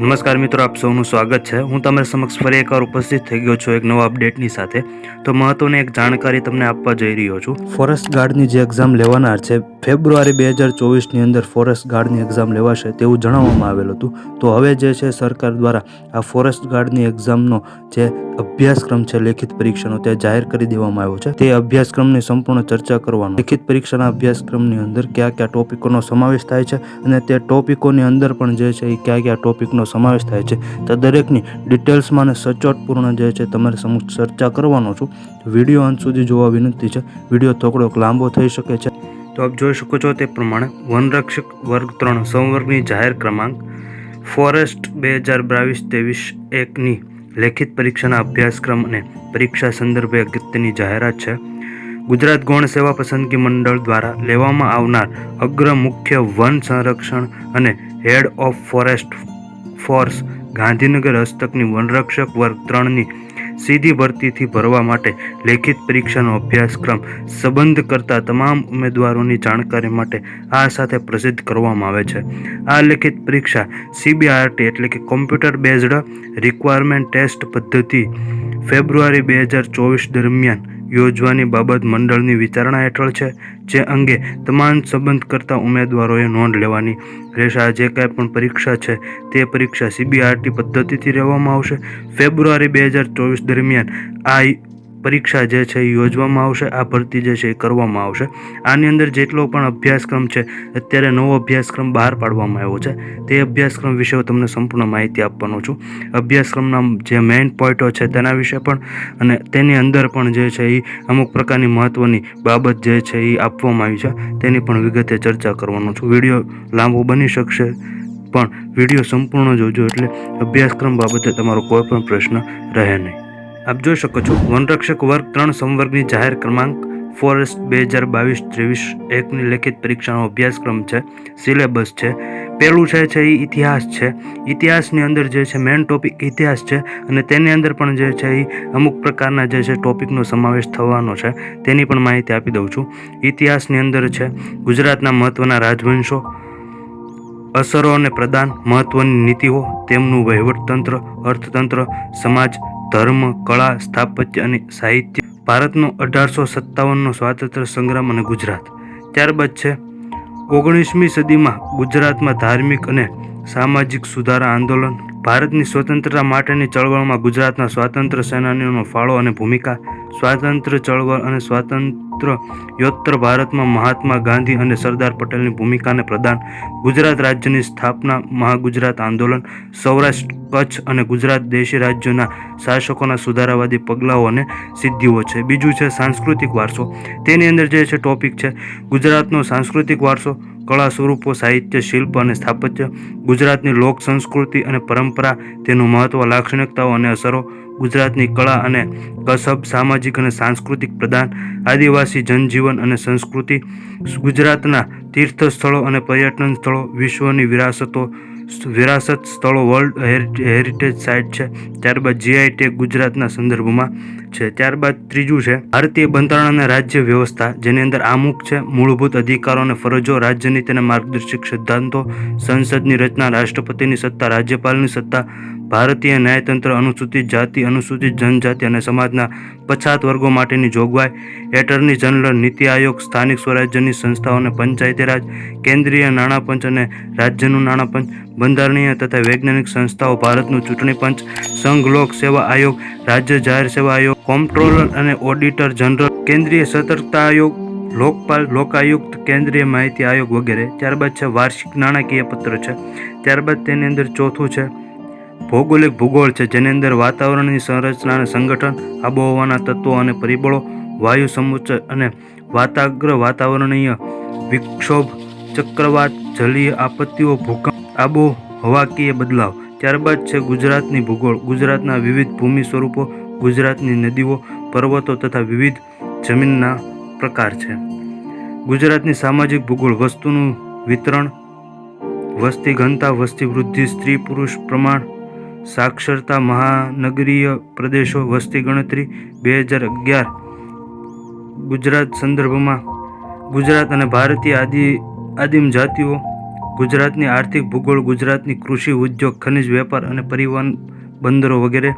નમસ્કાર મિત્રો, આપ સૌનું સ્વાગત છે. હું તમારી સમક્ષ ફરી એકવાર ઉપસ્થિત થઈ ગયો છું એક નવા અપડેટની સાથે. તો મહત્વની એક જાણકારી તમને આપવા જઈ રહ્યો છું. ફોરેસ્ટ ગાર્ડની જે એક્ઝામ લેવાનાર છે, ફેબ્રુઆરી બે હજાર ચોવીસની અંદર ફોરેસ્ટ ગાર્ડની એક્ઝામ લેવાશે તેવું જણાવવામાં આવેલું હતું. તો હવે જે છે, સરકાર દ્વારા આ ફોરેસ્ટ ગાર્ડની એક્ઝામનો જે અભ્યાસક્રમ છે, લેખિત પરીક્ષાનો તે જાહેર કરી દેવામાં આવ્યો છે. તે અભ્યાસક્રમની સંપૂર્ણ ચર્ચા કરવાનો. લેખિત પરીક્ષાના અભ્યાસક્રમની અંદર કયા કયા ટોપિકોનો સમાવેશ થાય છે અને તે ટોપિકોની અંદર પણ જે છે એ કયા કયા ટોપિકનો સમાવેશ થાય છે. તે દરેકની ડિટેલ્સમાં અને સચોટપૂર્ણ જે છે તમારી સમક્ષ ચર્ચા કરવાનો છું. વીડિયો અંત સુધી જોવા વિનંતી છે. વીડિયો થોડોક લાંબો થઈ શકે છે. તો આપ જોઈ શકો છો તે પ્રમાણે વનરક્ષક વર્ગ ત્રણ સંવર્ગની જાહેર ક્રમાંક, ફોરેસ્ટ બે હજાર બાવીસ ત્રેવીસ એકની લેખિત પરીક્ષાના અભ્યાસક્રમ અને પરીક્ષા સંદર્ભે અગત્યની જાહેરાત છે. ગુજરાત ગૌણ સેવા પસંદગી મંડળ દ્વારા લેવામાં આવનાર અગ્ર મુખ્ય વન સંરક્ષણ અને head of forest force Gandhinagar હસ્તકની વનરક્ષક વર્ગ ત્રણની સીધી ભરતીથી ભરવા માટે લેખિત પરીક્ષાનો અભ્યાસક્રમ સંબંધ કરતા તમામ ઉમેદવારોની જાણકારી માટે આ સાથે પ્રસિદ્ધ કરવામાં આવે છે. આ લેખિત પરીક્ષા સીબીઆરટી એટલે કે કોમ્પ્યુટર બેઝડ રિક્વાયરમેન્ટ ટેસ્ટ પદ્ધતિ ફેબ્રુઆરી બે હજાર ચોવીસ દરમિયાન યોજવાની બાબત મંડળની વિચારણા હેઠળ છે. જે અંગે તમામ સંબંધ કરતા ઉમેદવારોએ નોંધ લેવાની રહેશે. આ જે કાંઈ પણ પરીક્ષા છે, તે પરીક્ષા સીબીઆરટી પદ્ધતિથી રહેવામાં આવશે. ફેબ્રુઆરી બે હજાર ચોવીસ દરમિયાન આ પરીક્ષા જે છે એ યોજવામાં આવશે, આ ભરતી જે છે એ કરવામાં આવશે. આની અંદર જેટલો પણ અભ્યાસક્રમ છે, અત્યારે નવો અભ્યાસક્રમ બહાર પાડવામાં આવ્યો છે. તે અભ્યાસક્રમ વિશે હું તમને સંપૂર્ણ માહિતી આપવાનો છું. અભ્યાસક્રમના જે મેઇન પોઈન્ટો છે તેના વિશે પણ અને તેની અંદર પણ જે છે એ અમુક પ્રકારની મહત્ત્વની બાબત જે છે એ આપવામાં આવી છે. તેની પણ વિગતે ચર્ચા કરવાનો છું. વીડિયો લાંબો બની શકશે, પણ વીડિયો સંપૂર્ણ જોજો એટલે અભ્યાસક્રમ બાબતે તમારો કોઈ પણ પ્રશ્ન રહે નહીં. આપ જોઈ શકો છો, વનરક્ષક વર્ગ ત્રણ સંવર્ગની જાહેર ક્રમાંક, ફોરેસ્ટ બે હજાર બાવીસ ત્રેવીસ એકની લેખિત પરીક્ષાનો અભ્યાસક્રમ છે, સિલેબસ છે. પહેલું છે છે, એ ઇતિહાસ છે. ઇતિહાસની અંદર જે છે મેઇન ટોપિક ઇતિહાસ છે અને તેની અંદર પણ જે છે, એ અમુક પ્રકારના જે છે ટોપિકનો સમાવેશ થવાનો છે. તેની પણ માહિતી આપી દઉં છું. ઇતિહાસની અંદર છે, ગુજરાતના મહત્ત્વના રાજવંશો, અસરો અને પ્રદાન મહત્ત્વની નીતિઓ, તેમનું વહીવટતંત્ર, અર્થતંત્ર, સમાજ ધર્મ, કળા, સ્થાપત્ય અને સાહિત્ય ભારતનો અઢારસો સત્તાવનનો સ્વાતંત્ર્ય સંગ્રામ અને ગુજરાત. ત્યારબાદ છે, ઓગણીસમી સદીમાં ગુજરાતમાં ધાર્મિક અને સામાજિક સુધારા આંદોલન, ભારતની સ્વતંત્રતા માટેની ચળવળમાં ગુજરાતના સ્વાતંત્ર્ય સેનાનીઓનો ફાળો અને ભૂમિકા, સ્વાતંત્ર્ય ચળવળ અને સ્વાતંત્ર્ય યોત્તર ભારતમાં મહાત્મા ગાંધી અને સરદાર પટેલની ભૂમિકાને પ્રદાન ગુજરાત રાજ્યની સ્થાપના, મહાગુજરાત આંદોલન, સૌરાષ્ટ્ર કચ્છ અને ગુજરાત દેશી રાજ્યોના શાસકોના સુધારાવાદી પગલાઓ અને સિદ્ધિઓ છે. બીજું છે સાંસ્કૃતિક વારસો. તેની અંદર જે છે ટોપિક છે ગુજરાતનો સાંસ્કૃતિક વારસો. કળા સ્વરૂપો, સાહિત્ય, શિલ્પ અને સ્થાપત્ય, ગુજરાતની લોક સંસ્કૃતિ અને પરંપરા, તેનું મહત્વ, લાક્ષણિકતાઓ અને અસરો, ગુજરાતની કળા અને કસબ, સામાજિક અને સાંસ્કૃતિક પ્રદાન આદિવાસી જનજીવન અને સંસ્કૃતિ, ગુજરાતના તીર્થ સ્થળો અને પર્યટન સ્થળો, વિશ્વની વિરાસતો વિરાસત સ્થળો વર્લ્ડ હેરિટેજ સાઇટ છે. ત્યારબાદ જીઆઈ ટેગ ગુજરાતના સંદર્ભમાં છે. ત્યારબાદ ત્રીજું છે, ભારતીય બંધારણ અને રાજ્ય વ્યવસ્થા, જેની અંદર આમુખ છે, મૂળભૂત અધિકારો અને ફરજો, રાજ્યનીતિ અને માર્ગદર્શક સિદ્ધાંતો, સંસદની રચના, રાષ્ટ્રપતિની સત્તા, રાજ્યપાલની સત્તા ભારતીય ન્યાયતંત્ર અનુસૂચિત જાતિ, અનુસૂચિત જનજાતિ અને સમાજના પછાત વર્ગો માટેની જોગવાઈ, એટર્ની જનરલ નીતિ આયોગ, સ્થાનિક સ્વરાજ્યની સંસ્થાઓ અને પંચાયતી રાજ, કેન્દ્રીય નાણાં પંચ અને રાજ્યનું નાણાં પંચ, બંધારણીય તથા વૈજ્ઞાનિક સંસ્થાઓ, ભારતનું ચૂંટણી પંચ, સંઘ લોક સેવા આયોગ, રાજ્ય જાહેર સેવા આયોગ, કોમ્પ્ટ્રોલર અને ઓડિટર જનરલ, કેન્દ્રીય સતર્કતા આયોગ, લોકપાલ, લોકાયુક્ત, કેન્દ્રીય માહિતી આયોગ વગેરે. ત્યારબાદ છે વાર્ષિક નાણાકીય પત્ર છે. ત્યારબાદ તેની અંદર ચોથું છે ભૌગોલિક ભૂગોળ છે, જેની અંદર વાતાવરણની સંરચના અને સંગઠન, આબોહવાના તત્વો અને પરિબળો, વાયુ સમુચ્ચય અને વાતાગ્ર વાતાવરણીય વિક્ષોભ, ચક્રવાત, જલીય આપત્તિઓ, ભૂકંપ આબોહવાકીય બદલાવ. ત્યારબાદ છે ગુજરાતની ભૂગોળ. ગુજરાતના વિવિધ ભૂમિ સ્વરૂપો, ગુજરાતની નદીઓ, પર્વતો તથા વિવિધ જમીનના પ્રકાર છે. ગુજરાતની સામાજિક ભૂગોળ. વસ્તુનું વિતરણ વસ્તી ઘનતા, વસ્તી વૃદ્ધિ, સ્ત્રી પુરુષ પ્રમાણ સાક્ષરતા મહાનગરીય પ્રદેશો વસ્તી ગણતરી બે હજાર અગિયાર. ગુજરાત સંદર્ભમાં ગુજરાત અને ભારતીય આદિ, આદિમ જાતિઓ, ગુજરાતની આર્થિક ભૂગોળ, ગુજરાતની કૃષિ, ઉદ્યોગ, ખનિજ વેપાર અને પરિવહન બંદરો વગેરે,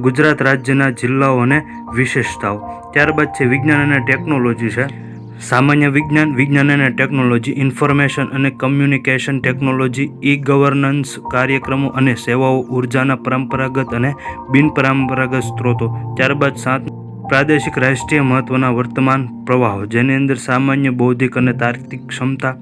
ગુજરાત રાજ્યના જિલ્લાઓ અને વિશેષતાઓ. ત્યારબાદ છે વિજ્ઞાન અને ટેકનોલોજી છે. સામાન્ય વિજ્ઞાન વિજ્ઞાન અને ટેકનોલોજી, ઇન્ફોર્મેશન અને કમ્યુનિકેશન ટેકનોલોજી ઈ ગવર્નન્સ કાર્યક્રમો અને સેવાઓ ઉર્જાના પરંપરાગત અને બિનપરંપરાગત સ્ત્રોતો. ત્યારબાદ સાત પ્રાદેશિક રાષ્ટ્રીય મહત્વના વર્તમાન પ્રવાહો, જેની અંદર સામાન્ય, બૌદ્ધિક અને તાર્કિક ક્ષમતા,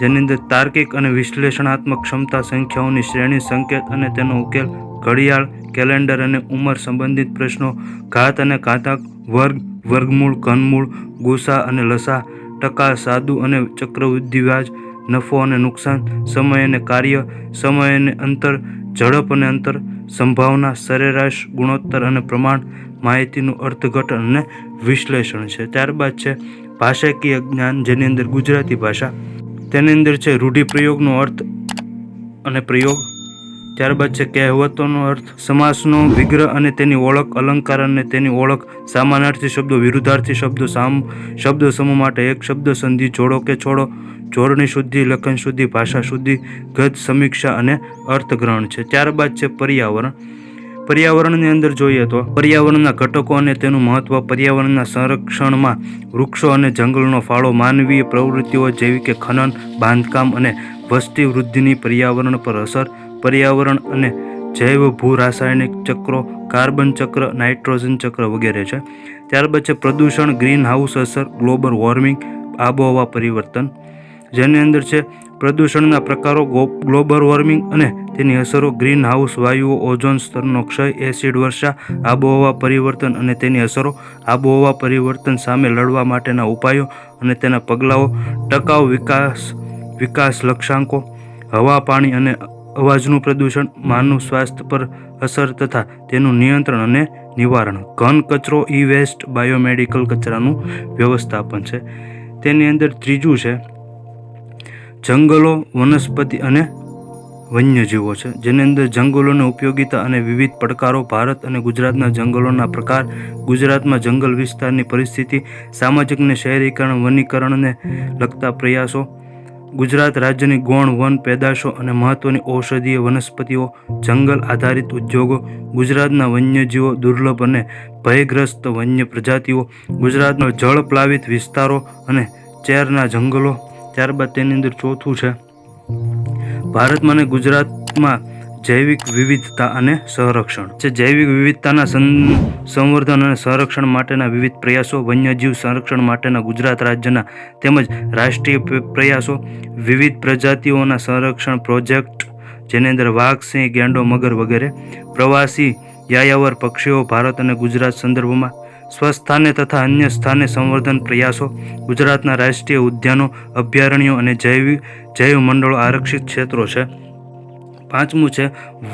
જેની અંદર તાર્કિક અને વિશ્લેષણાત્મક ક્ષમતા સંખ્યાઓની શ્રેણી, સંકેત અને તેનો ઉકેલ, ઘડિયાળ, કેલેન્ડર અને ઉંમર સંબંધિત પ્રશ્નો, ઘાત અને ઘાતક વર્ગ વર્ગમૂળ, ઘનમૂળ, ગુસા અને લસા ટકા સાદુ અને ચક્રવૃદ્ધિ વ્યાજ નફો અને નુકસાન, સમય અને કાર્ય, સમય અને અંતર, ઝડપ અને અંતર, સંભાવના, સરેરાશ, ગુણોત્તર અને પ્રમાણ, માહિતીનું અર્થઘટન અને વિશ્લેષણ છે. ત્યારબાદ છે ભાષાકીય જ્ઞાન, જેની અંદર ગુજરાતી ભાષા, તેની અંદર છે રૂઢિપ્રયોગનો અર્થ અને પ્રયોગ ત્યારબાદ છે કહેવતોનો અર્થ, સમાસનો વિગ્રહ અને તેની ઓળખ, અલંકાર અને તેની ઓળખ, સામાનાર્થી શબ્દો, વિરુદ્ધાર્થી શબ્દો, સામ, શબ્દ સમૂહ માટે એક શબ્દ, સંધિ, જોડો કે છોડો, જોડણી શુદ્ધિ, લખન શુદ્ધિ, ભાષા શુદ્ધિ ગત સમીક્ષા અને અર્થગ્રહણ છે. ત્યારબાદ છે પર્યાવરણ. પર્યાવરણની અંદર જોઈએ તો, પર્યાવરણના ઘટકો અને તેનું મહત્વ, પર્યાવરણના સંરક્ષણમાં વૃક્ષો અને જંગલનો ફાળો, માનવીય પ્રવૃત્તિઓ જેવી કે ખનન, બાંધકામ અને વસ્તી વૃદ્ધિની પર્યાવરણ પર અસર પર્યાવરણ અને જૈવ ભૂ રાસાયણિક ચક્રો, કાર્બન ચક્ર, નાઇટ્રોજન ચક્ર વગેરે છે. ત્યારબાદ છે પ્રદૂષણ ગ્રીન હાઉસ અસર, ગ્લોબલ વોર્મિંગ, આબોહવા પરિવર્તન. જેની અંદર છે પ્રદૂષણના પ્રકારો ગ્લોબલ વોર્મિંગ અને તેની અસરો ગ્રીન હાઉસ વાયુઓ, ઓઝોન સ્તરનો ક્ષય, એસિડ વર્ષા, આબોહવા પરિવર્તન અને તેની અસરો, આબોહવા પરિવર્તન સામે લડવા માટેના ઉપાયો અને તેના પગલાઓ, ટકાઉ વિકાસ વિકાસ લક્ષ્યાંકો, હવા, પાણી અને અવાજનું પ્રદૂષણ, માનવ સ્વાસ્થ્ય પર અસર તથા તેનું નિયંત્રણ અને નિવારણ. ઘન કચરો ઈ વેસ્ટ બાયોમેડિકલ કચરાનું વ્યવસ્થાપન છે. તેની અંદર ત્રીજું છે, જંગલો, વનસ્પતિ અને વન્યજીવો છે. જેની અંદર જંગલોની ઉપયોગિતા અને વિવિધ પડકારો ભારત અને ગુજરાતના જંગલોના પ્રકાર, ગુજરાતમાં જંગલ વિસ્તારની પરિસ્થિતિ, સામાજિક અને શહેરીકરણ, વનીકરણને લગતા પ્રયાસો ગુજરાત રાજ્યની ગૌણ વન પેદાશો અને મહત્વની ઔષધીય વનસ્પતિઓ, જંગલ આધારિત ઉદ્યોગો, ગુજરાતના વન્યજીવો, દુર્લભ અને ભયગ્રસ્ત વન્ય પ્રજાતિઓ, ગુજરાતનો જળ પ્લાવિત વિસ્તારો અને ચેરના જંગલો. ત્યારબાદ તેની અંદર ચોથું છે. ભારતમાં અને ગુજરાતમાં જૈવિક વિવિધતા અને સંરક્ષણ. છે જૈવિક વિવિધતાના સંવર્ધન અને સંરક્ષણ માટેના વિવિધ પ્રયાસો, વન્યજીવ સંરક્ષણ માટેના ગુજરાત રાજ્યના તેમજ રાષ્ટ્રીય પ્રયાસો, વિવિધ પ્રજાતિઓના સંરક્ષણ પ્રોજેક્ટ, જેની અંદર વાઘ, સિંહ, ગેંડો, મગર વગેરે, પ્રવાસી યાયાવર પક્ષીઓ, ભારત અને ગુજરાત સંદર્ભમાં સ્વસ્થાને તથા અન્ય સ્થાને સંવર્ધન પ્રયાસો, ગુજરાતના રાષ્ટ્રીય ઉદ્યાનો, અભયારણ્યો અને જૈવિક જૈવ મંડળો આરક્ષિત ક્ષેત્રો છે. પાંચમું છે,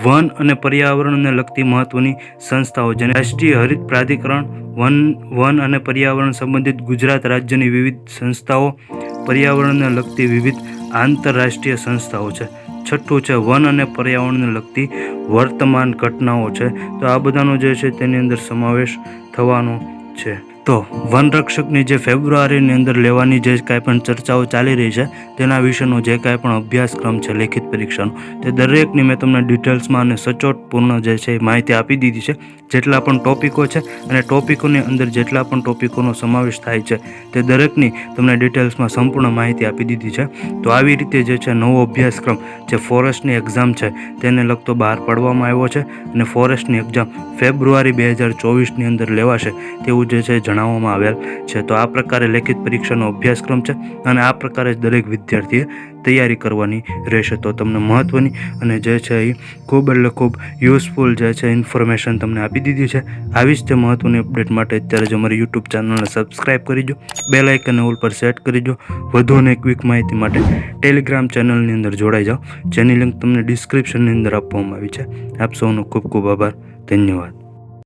વન અને પર્યાવરણને લગતી મહત્વની સંસ્થાઓ જેને રાષ્ટ્રીય હરિત પ્રાધિકરણ, વન વન અને પર્યાવરણ સંબંધિત ગુજરાત રાજ્યની વિવિધ સંસ્થાઓ, પર્યાવરણને લગતી વિવિધ આંતરરાષ્ટ્રીય સંસ્થાઓ છે. છઠ્ઠું છે, વન અને પર્યાવરણને લગતી વર્તમાન ઘટનાઓ છે. તો આ બધાનો જે છે તેની અંદર સમાવેશ થવાનો છે. તો વનરક્ષકની જે ફેબ્રુઆરીની અંદર લેવાની જે કાંઈ પણ ચર્ચાઓ ચાલી રહી છે, તેના વિશેનો જે કાંઈ પણ અભ્યાસક્રમ છે, લેખિત પરીક્ષાનો, તે દરેકની મેં તમને ડિટેલ્સમાં અને સચોટ પૂર્ણ જે છે માહિતી આપી દીધી છે, જેટલા પણ ટોપિકો છે અને ટોપિકોની અંદર જેટલા પણ ટોપિકોનો સમાવેશ થાય છે, તે દરેકની તમને ડિટેલ્સમાં સંપૂર્ણ માહિતી આપી દીધી છે. તો આવી રીતે જે છે નવો અભ્યાસક્રમ, જે ફોરેસ્ટની એક્ઝામ છે, તેને લગતો બહાર પાડવામાં આવ્યો છે અને ફોરેસ્ટની એક્ઝામ ફેબ્રુઆરી બે હજાર ચોવીસની અંદર લેવાશે, તેવું જે છે જણાવવામાં આવેલ છે. તો આ પ્રકારે લેખિત પરીક્ષાનો અભ્યાસક્રમ છે અને આ પ્રકારે જ દરેક વિદ્યાર્થીએ તૈયારી કરવાની રહેશે. તો તમને મહત્ત્વની અને જે છે એ ખૂબ એટલે ખૂબ યુઝફુલ જે છે ઇન્ફોર્મેશન તમને આપી દીધી છે. આવી જ તે મહત્ત્વની અપડેટ માટે અત્યારે જ અમારી યુટ્યુબ ચેનલને સબસ્ક્રાઇબ કરી દો. બે લાઇકન ઓલ પર સેટ કરી દો. વધુ અને ક્વિક માહિતી માટે ટેલિગ્રામ ચેનલની અંદર જોડાઈ જાઓ. જેની લિંક તમને ડિસ્ક્રિપ્શનની અંદર આપવામાં આવી છે. આપ સૌનો ખૂબ ખૂબ આભાર. ધન્યવાદ.